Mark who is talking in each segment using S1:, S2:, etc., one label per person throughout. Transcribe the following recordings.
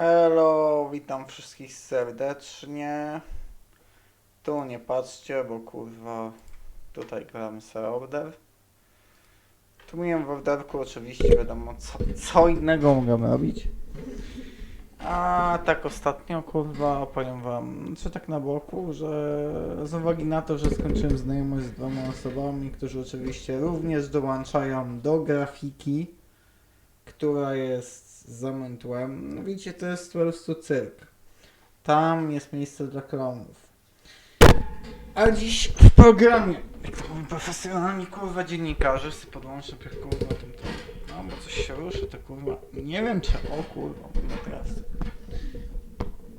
S1: Elo, witam wszystkich serdecznie. Tu nie patrzcie, bo kurwa tutaj gramy sobie order. Tu miałem w orderku oczywiście wiadomo co, co innego mogę robić. A tak ostatnio kurwa powiem wam, czy tak na boku, że z uwagi na to, że skończyłem znajomość z dwoma osobami, którzy oczywiście również dołączają do grafiki, która jest za mętłem. No widzicie, to jest po prostu cyrk. Tam jest miejsce dla klonów. A dziś w programie, jak to profesjonalni kurwa dziennikarze, sobie podłączę pierw kurwa tym to. No bo coś się ruszy, to kurwa. Nie wiem czy o kurwa, no teraz.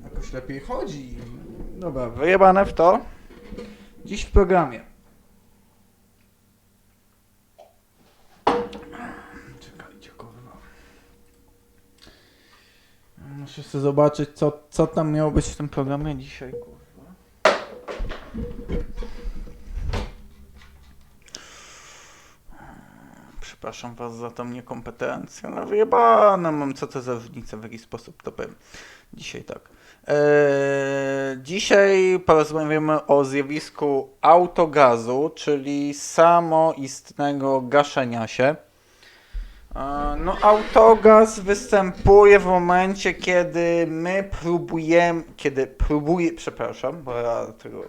S1: Jakoś lepiej chodzi. Dobra, wyjebane w to. Dziś w programie. Czekajcie kurwa. Muszę sobie zobaczyć, co, co tam miało być w tym programie dzisiaj, kurwa. Przepraszam was za tą niekompetencję. No wyjebane mam, co to za różnica, w jaki sposób to powiem. Dzisiaj tak. Eee, dzisiaj porozmawiamy o zjawisku autogazu, czyli samoistnego gaszenia się. No, autogaz występuje w momencie, kiedy my próbujemy, kiedy próbuje, przepraszam, bo ja, tego,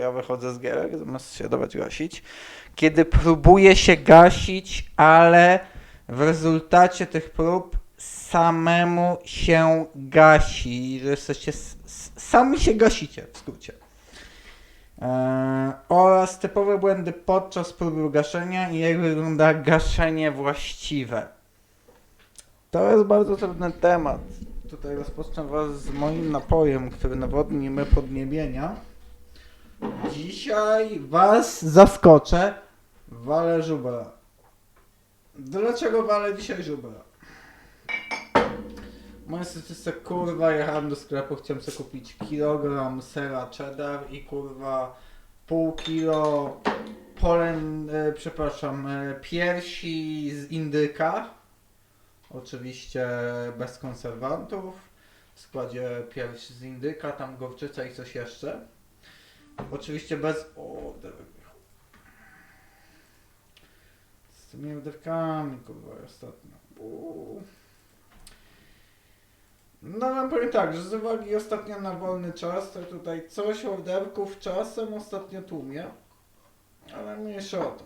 S1: ja wychodzę z gierek, zamiast się dawać gasić, kiedy próbuje się gasić, ale w rezultacie tych prób samemu się gasi, że jesteście, sami się gasicie, w skrócie. E, oraz typowe błędy podczas próby gaszenia i jak wygląda gaszenie właściwe. To jest bardzo trudny temat. Tutaj rozpocznę Was z moim napojem, który nawodni me podniebienia. Dzisiaj Was zaskoczę. Walę żubra. Dlaczego walę dzisiaj żubra? Moja statystyka, kurwa, jechałem do sklepu, chciałem sobie kupić kilogram sera cheddar i kurwa pół kilo polen, e, przepraszam, e, piersi z indyka. Oczywiście bez konserwantów. W składzie pierś z indyka, tam gorczyca i coś jeszcze. Oczywiście bez... O, derek. Z tymi oderkami, kurwa, ostatnio. Uuu. No wam powiem tak, że z uwagi ostatnio na wolny czas, to tutaj coś orderków czasem ostatnio tłumie, ale mniejsza o to.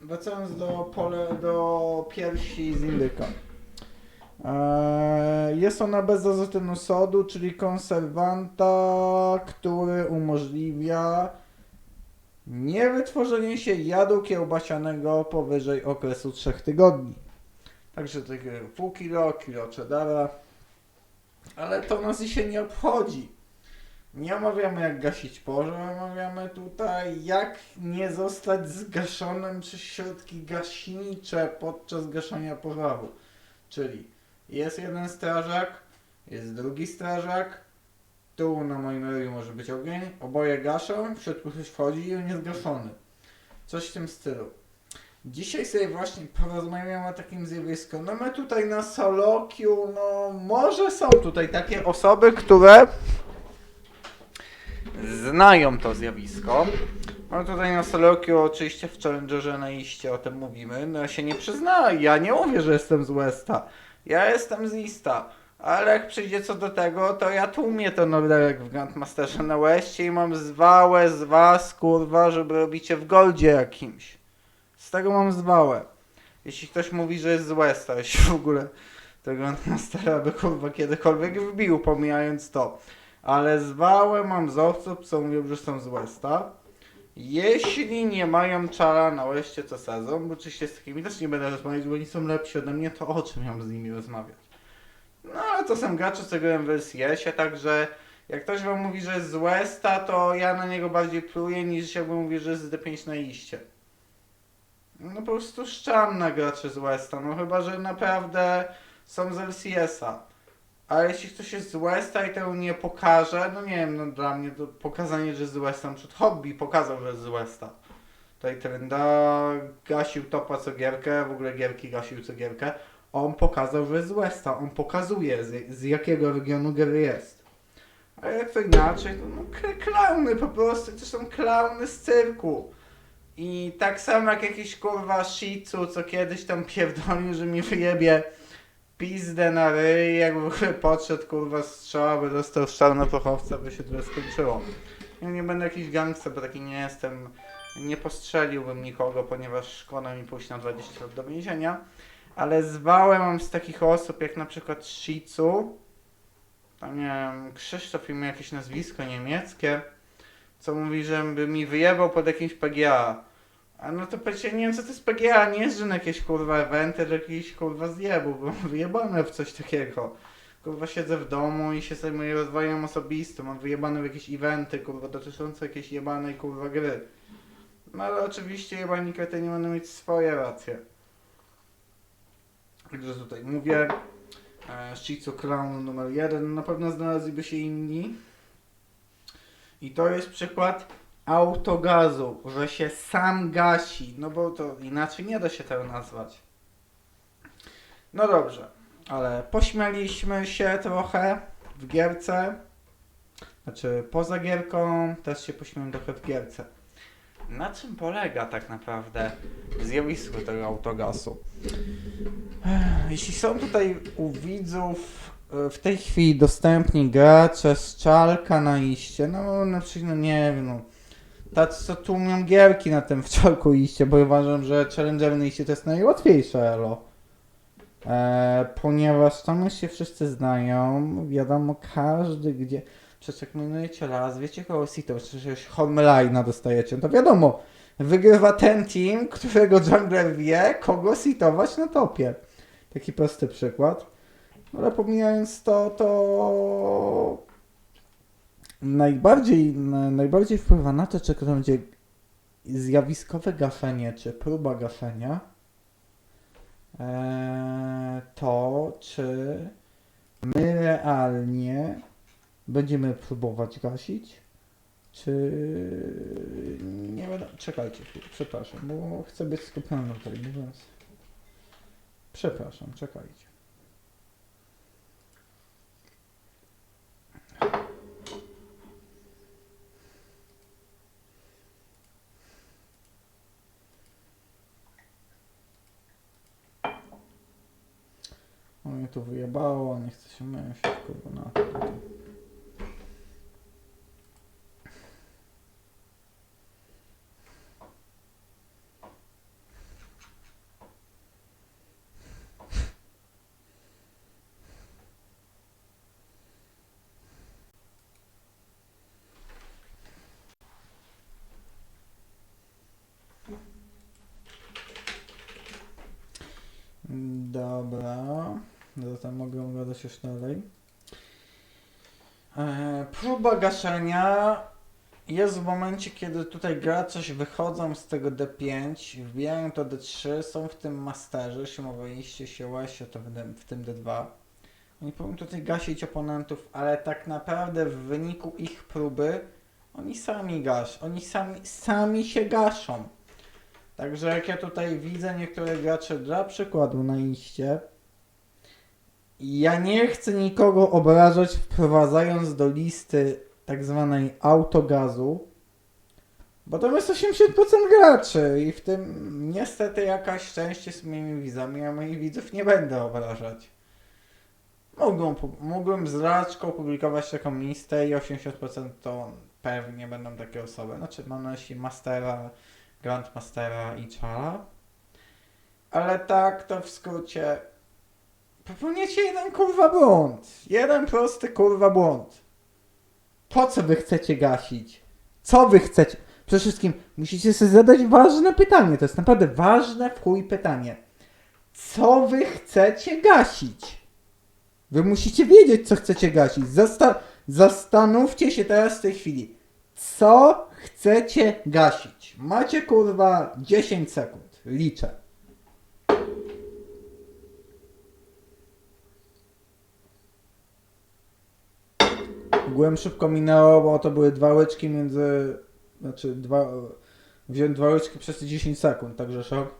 S1: Wracając do, pole, do piersi z indyka. Eee, Jest ona bez azotynu sodu, czyli konserwanta, który umożliwia niewytworzenie się jadu kiełbasianego powyżej okresu 3 tygodni. Także takiego pół kilo, kilo cheddara. Ale to nas dzisiaj nie obchodzi. Nie omawiamy jak gasić pożar, omawiamy tutaj jak nie zostać zgaszonym przez środki gaśnicze podczas gaszenia pożaru. Czyli jest jeden strażak, jest drugi strażak, tu na moim roju może być ogień, oboje gaszą, w środku ktoś wchodzi i on jest gaszony. Coś w tym stylu. Dzisiaj sobie właśnie porozmawiamy o takim zjawisku. No my tutaj na Solokiu, no może są tutaj takie osoby, które znają to zjawisko. No tutaj na Solokiu oczywiście w Challengerze na iście o tym mówimy. No ja się nie przyznaję, ja nie mówię, że jestem z Westa. Ja jestem z Ista. Ale jak przyjdzie co do tego, to ja tłumię ten orderek w Grandmasterze na Westie i mam zwałę z was, kurwa, żeby robicie w Goldzie jakimś. Tego mam zwałę. Jeśli ktoś mówi, że jest z Westa, jeśli w ogóle tego Grandmastera by kurwa kiedykolwiek wbił, pomijając to. Ale zwałę mam z osób, co mówią, że są z Westa. Jeśli nie mają czara na Westie co sezon, bo oczywiście z takimi też nie będę rozmawiać, bo oni są lepsi ode mnie, to o czym mam z nimi rozmawiać? No ale to są gracze, co grają w LCS-ie, także jak ktoś wam mówi, że jest z Westa, to ja na niego bardziej pluję niż jakby mówi, że jest z D5 na iście. No po prostu szczam na z Westa, no chyba, że naprawdę są z LCS-a. A jeśli ktoś jest z Westa i tego nie pokaże, no nie wiem, no dla mnie to pokazanie, że z Westa, przed hobby pokazał, że z Westa. Tutaj Trenda gasił topa co gierkę, w ogóle gierki gasił co gierkę. On pokazał, że z Westa. On pokazuje, z, z jakiego regionu Gary jest. A jak to inaczej, to no klauny po prostu, to są klauny z cyrku. I tak samo jak jakiś kurwa shicu, co kiedyś tam pierdolił, że mi wyjebie pizdę na ryj, jak w ogóle podszedł kurwa strzał, by dostał strzał na pochowca, by się tyle skończyło. Ja nie będę jakiś gangster, bo taki nie jestem. Nie postrzeliłbym nikogo, ponieważ szkoda mi pójść na 20 lat do więzienia. Ale zwałę mam z takich osób, jak na przykład Shicu. Tam nie wiem, Krzysztof i jakieś nazwisko niemieckie. Co mówi, że by mi wyjebał pod jakimś PGA. A no to przecież nie wiem co to jest PGA, nie jeżdżę na jakieś kurwa eventy, do jakichś kurwa zjebu, bo wyjebane w coś takiego. Kurwa siedzę w domu i się zajmuję rozwojem osobistym, mam wyjebane w jakieś eventy, kurwa dotyczące jakiejś jebanej kurwa gry. No ale oczywiście jebani nie będą mieć swoje racje. Także tutaj mówię, e, Shizu Crown numer jeden, na pewno znaleźliby się inni. I to jest przykład autogazu, że się sam gasi, no bo to inaczej nie da się tego nazwać. No dobrze, ale pośmialiśmy się trochę w gierce, znaczy poza gierką też się pośmiałem trochę w gierce. Na czym polega tak naprawdę zjawisko tego autogazu? Ech, Jeśli są tutaj u widzów w tej chwili dostępni gracze z czalka na iście, no na przykład, no nie wiem, no, tacy co tłumią gierki na tym wczorku iście, bo uważam, że Challenger na iście to jest najłatwiejsze elo. E, ponieważ tam się wszyscy znają, wiadomo każdy gdzie, przecież jak minujecie raz, wiecie kogo sito, przecież Hormeline'a dostajecie, no to wiadomo, wygrywa ten team, którego jungler wie, kogo sitować na topie. Taki prosty przykład. Ale pomijając to, to najbardziej, na, najbardziej wpływa na to, czy to będzie zjawiskowe gaszenie, czy próba gaszenia, eee, to czy my realnie będziemy próbować gasić, czy nie będę... Czekajcie przepraszam, bo chcę być skupiony tutaj, mówiąc... Przepraszam, czekajcie. Mnie tu wyjebało, nie chcę się myć, kurwa na to. tutaj. Dobra, zatem gadać już dalej. E, próba gaszenia jest w momencie, kiedy tutaj gracze wychodzą z tego D5, wbijają to D3, są w tym masterze, jeśli mówiliście się łesie, to w tym D2. Oni powinni tutaj gasić oponentów, ale tak naprawdę w wyniku ich próby oni sami gasz, oni sami, sami się gaszą. Także jak ja tutaj widzę niektóre gracze dla przykładu na iście, ja nie chcę nikogo obrażać wprowadzając do listy tak zwanej autogazu, bo to jest 80% graczy i w tym niestety jakaś szczęście z moimi widzami, a moich widzów nie będę obrażać. Mógłbym, mógłbym z raczką publikować taką listę i 80% to pewnie będą takie osoby. Znaczy mam na myśli Mastera, Grandmastera i Chala. Ale tak, to w skrócie. Popełniacie jeden kurwa błąd. Jeden prosty kurwa błąd. Po co wy chcecie gasić? Co wy chcecie? Przede wszystkim musicie sobie zadać ważne pytanie. To jest naprawdę ważne w chuj pytanie. Co wy chcecie gasić? Wy musicie wiedzieć, co chcecie gasić. Zasta- zastanówcie się teraz w tej chwili. Co chcecie gasić? Macie kurwa 10 sekund. Liczę. Ogółem szybko minęło, bo to były dwa łyczki między. Znaczy, dwa. Wziąłem dwa łyczki przez te 10 sekund, także szok.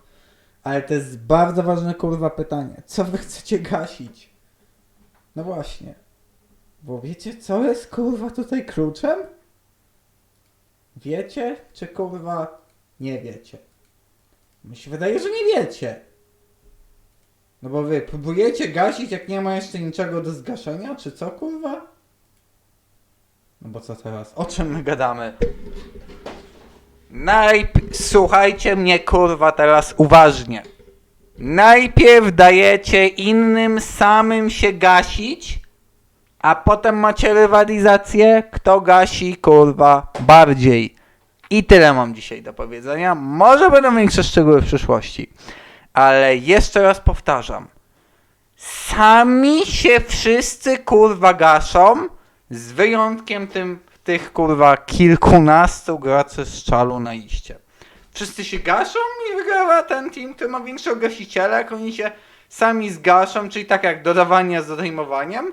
S1: Ale to jest bardzo ważne kurwa pytanie. Co wy chcecie gasić? No właśnie. Bo wiecie co jest kurwa tutaj kluczem? Wiecie? Czy kurwa nie wiecie? Mi się wydaje, że nie wiecie. No bo wy próbujecie gasić, jak nie ma jeszcze niczego do zgaszenia, czy co kurwa? No bo co teraz? O czym my gadamy? Najp... Słuchajcie mnie kurwa teraz uważnie. Najpierw dajecie innym samym się gasić, a potem macie rywalizację, kto gasi kurwa bardziej. I tyle mam dzisiaj do powiedzenia. Może będą większe szczegóły w przyszłości. Ale jeszcze raz powtarzam. Sami się wszyscy kurwa gaszą, z wyjątkiem tym, tych kurwa kilkunastu graczy z czalu na iście. Wszyscy się gaszą i wygrywa ten team, który ma większego gasiciela, jak oni się sami zgaszą, czyli tak jak dodawanie z odejmowaniem.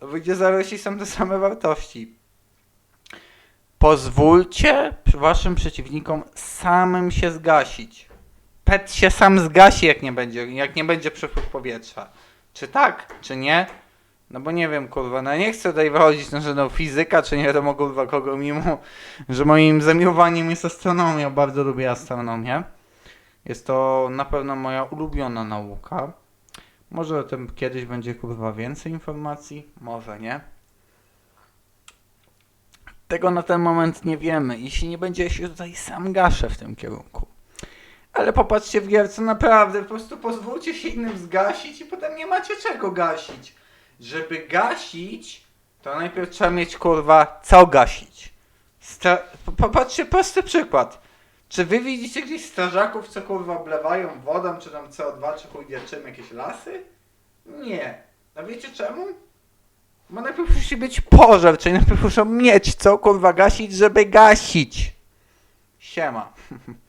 S1: Wyjdzie zaraz jeśli są te same wartości. Pozwólcie waszym przeciwnikom samym się zgasić. Pet się sam zgasi, jak nie będzie, jak nie będzie przepływ powietrza. Czy tak, czy nie? No bo nie wiem, kurwa, no nie chcę tutaj wychodzić na żadną fizyka, czy nie wiadomo, kurwa, kogo, mimo że moim zamiłowaniem jest astronomia, bardzo lubię astronomię. Jest to na pewno moja ulubiona nauka. Może o tym kiedyś będzie, kurwa, więcej informacji, może nie. Tego na ten moment nie wiemy. Jeśli nie będzie, się tutaj sam gaszę w tym kierunku. Ale popatrzcie w gierce, naprawdę, po prostu pozwólcie się innym zgasić i potem nie macie czego gasić. Żeby gasić, to najpierw trzeba mieć, kurwa, co gasić. Stra- po- Popatrzcie, prosty przykład. Czy wy widzicie gdzieś strażaków, co kurwa oblewają wodą, czy tam CO2, czy chuj wie czym, jakieś lasy? Nie. A wiecie czemu? Bo najpierw musi być pożar, czyli najpierw muszą mieć co kurwa gasić, żeby gasić. Siema.